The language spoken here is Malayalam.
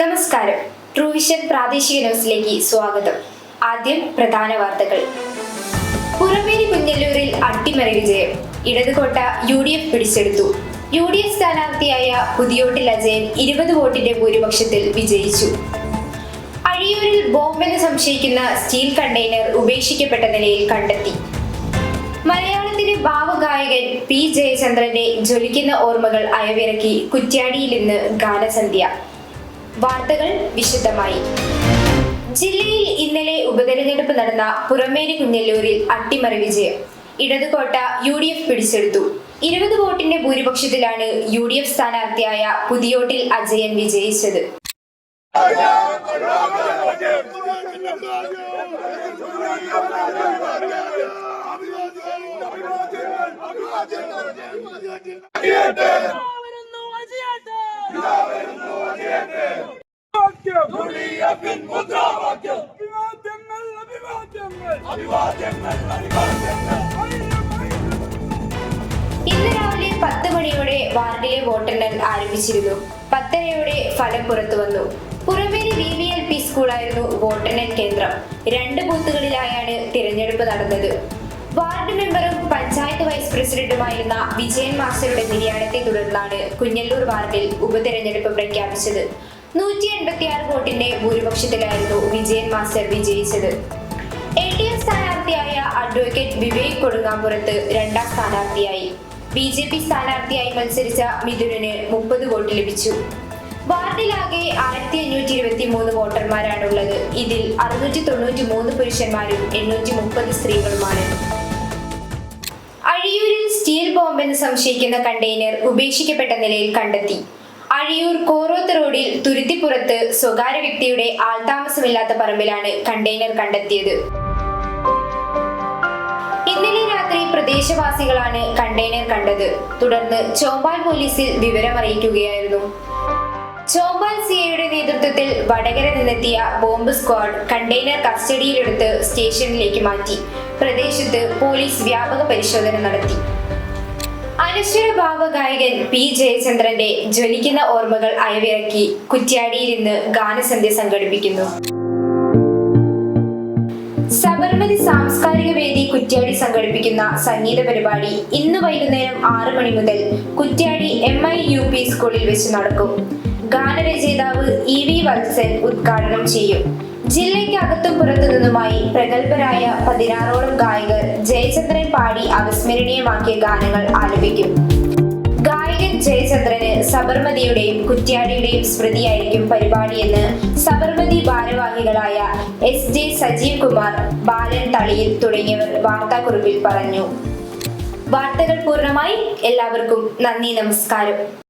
നമസ്കാരം. ട്രൂവിഷൻ പ്രാദേശിക ന്യൂസിലേക്ക് സ്വാഗതം. ആദ്യം പ്രധാന വാർത്തകൾ. പുറമേരി കുഞ്ഞല്ലൂരിൽ അട്ടിമറി വിജയം. ഇടതുകോട്ട യു ഡി എഫ് പിടിച്ചെടുത്തു. യു ഡി എഫ് സ്ഥാനാർത്ഥിയായ പുതിയോട്ടിൽ അജയൻ ഇരുപത് വോട്ടിന്റെ ഭൂരിപക്ഷത്തിൽ വിജയിച്ചു. അഴിയൂരിൽ ബോംബെന്ന് സംശയിക്കുന്ന സ്റ്റീൽ കണ്ടെയ്നർ ഉപേക്ഷിക്കപ്പെട്ട നിലയിൽ കണ്ടെത്തി. മലയാളത്തിലെ ഭാവഗായകൻ പി ജയചന്ദ്രന്റെ ജ്വലിക്കുന്ന ഓർമ്മകൾ അയവിറക്കി കുറ്റ്യാടിയിൽ ഇന്ന് ഗാനസന്ധ്യ. വാർത്തകൾ വിശദമായി ജില്ലയിൽ ഇന്നലെ ഉപതെരഞ്ഞെടുപ്പ് നടന്ന പുറമേരി കുഞ്ഞല്ലൂരിൽ അട്ടിമറി വിജയം ഇടതുകോട്ട യു ഡി എഫ് പിടിച്ചെടുത്തു ഇരുപത് വോട്ടിന്റെ ഭൂരിപക്ഷത്തിലാണ് യു ഡി എഫ് സ്ഥാനാർത്ഥിയായ പുതിയോട്ടിൽ അജയൻ വിജയിച്ചത് ഇന്ന് രാവിലെ പത്ത് മണിയോടെ വാർഡിലെ വോട്ടെണ്ണൽ ആരംഭിച്ചിരുന്നു. പത്തരയോടെ ഫലം പുറത്തു വന്നു. Purameri V V L P സ്കൂളായിരുന്നു വോട്ടെണ്ണൽ കേന്ദ്രം. രണ്ട് ബൂത്തുകളിലായാണ് തിരഞ്ഞെടുപ്പ് നടന്നത്. വാർഡ് മെമ്പറും പഞ്ചായത്ത് വൈസ് പ്രസിഡന്റുമായിരുന്ന വിജയൻ മാസ്റ്ററുടെ നിര്യാണത്തെ തുടർന്നാണ് കുഞ്ഞല്ലൂർ വാർഡിൽ ഉപതെരഞ്ഞെടുപ്പ് പ്രഖ്യാപിച്ചത്. നൂറ്റി എൺപത്തിയാറ് വോട്ടിന്റെ ഭൂരിപക്ഷത്തിലായിരുന്നു വിജയൻ മാസ്റ്റർ വിജയിച്ചത്. എൽ ഡി എഫ് സ്ഥാനാർത്ഥിയായ അഡ്വക്കേറ്റ് വിവേക് കൊടുങ്ങാമ്പുറത്ത് രണ്ടാം സ്ഥാനാർത്ഥിയായി. ബി ജെ പി സ്ഥാനാർത്ഥിയായി മത്സരിച്ച മിഥുനന് മുപ്പത് വോട്ട് ലഭിച്ചു. വാർഡിലാകെ ആയിരത്തി അഞ്ഞൂറ്റി ഇരുപത്തി മൂന്ന് വോട്ടർമാരാണുള്ളത്. ഇതിൽ അറുന്നൂറ്റി തൊണ്ണൂറ്റി മൂന്ന് പുരുഷന്മാരും എണ്ണൂറ്റി മുപ്പത് സ്ത്രീകളുമാണ്. ബോംബെന്ന് സംശയിക്കുന്ന കണ്ടെയ്നർ ഉപേക്ഷിക്കപ്പെട്ട നിലയിൽ കണ്ടെത്തി. അഴിയൂർ കോറോത്ത് റോഡിൽ തുരുത്തിപ്പുറത്ത് സ്വകാര്യ വ്യക്തിയുടെ ആൾതാമസമില്ലാത്ത പറമ്പിലാണ് കണ്ടെയ്നർ കണ്ടെത്തിയത്. ഇന്നലെ രാത്രി പ്രദേശവാസികളാണ് കണ്ടെയ്നർ കണ്ടത്. തുടർന്ന് ചോമ്പാൽ പോലീസിൽ വിവരമറിയിക്കുകയായിരുന്നു. ചോമ്പാൽ സിഐയുടെ നേതൃത്വത്തിൽ വടകര നിന്നെത്തിയ ബോംബ് സ്ക്വാഡ് കണ്ടെയ്നർ കസ്റ്റഡിയിലെടുത്ത് സ്റ്റേഷനിലേക്ക് മാറ്റി. പ്രദേശത്ത് പോലീസ് വ്യാപക പരിശോധന നടത്തി. അനശ്വര ഭാവഗായകൻ പി ജയചന്ദ്രന്റെ ജ്വലിക്കുന്ന ഓർമ്മകൾ അയവിറക്കി കുറ്റ്യാടിയിൽ ഇന്ന് ഗാനസന്ധ്യ സംഘടിപ്പിക്കുന്നു. സബർമതി സാംസ്കാരിക വേദി കുറ്റ്യാടി സംഘടിപ്പിക്കുന്ന സംഗീത പരിപാടി ഇന്ന് വൈകുന്നേരം ആറ് മണി മുതൽ Kuttiadi M I U P സ്കൂളിൽ വെച്ച് നടക്കും. ഗാനരചയിതാവ് ഇ വി വത്സൻ ഉദ്ഘാടനം ചെയ്യും. ജില്ലയ്ക്ക് അകത്തും പുറത്തു നിന്നുമായി പ്രഗത്ഭരായ പതിനാറോളം ഗായകർ ജയചന്ദ്രൻ പാടി അവിസ്മരണീയമാക്കിയ ഗാനങ്ങൾ ആലപിക്കും. ഗായകൻ ജയചന്ദ്രന് സബർമതിയുടെയും കുറ്റ്യാടിയുടെയും സ്മൃതിയായിരിക്കും പരിപാടിയെന്ന് സബർമതി ഭാരവാഹികളായ എസ് ജെ സജീവ് കുമാർ ബാലൻ തളിയിൽ തുടങ്ങിയവർ വാർത്താക്കുറിപ്പിൽ പറഞ്ഞു. വാർത്തകൾ പൂർണമായി എല്ലാവർക്കും നന്ദി നമസ്കാരം.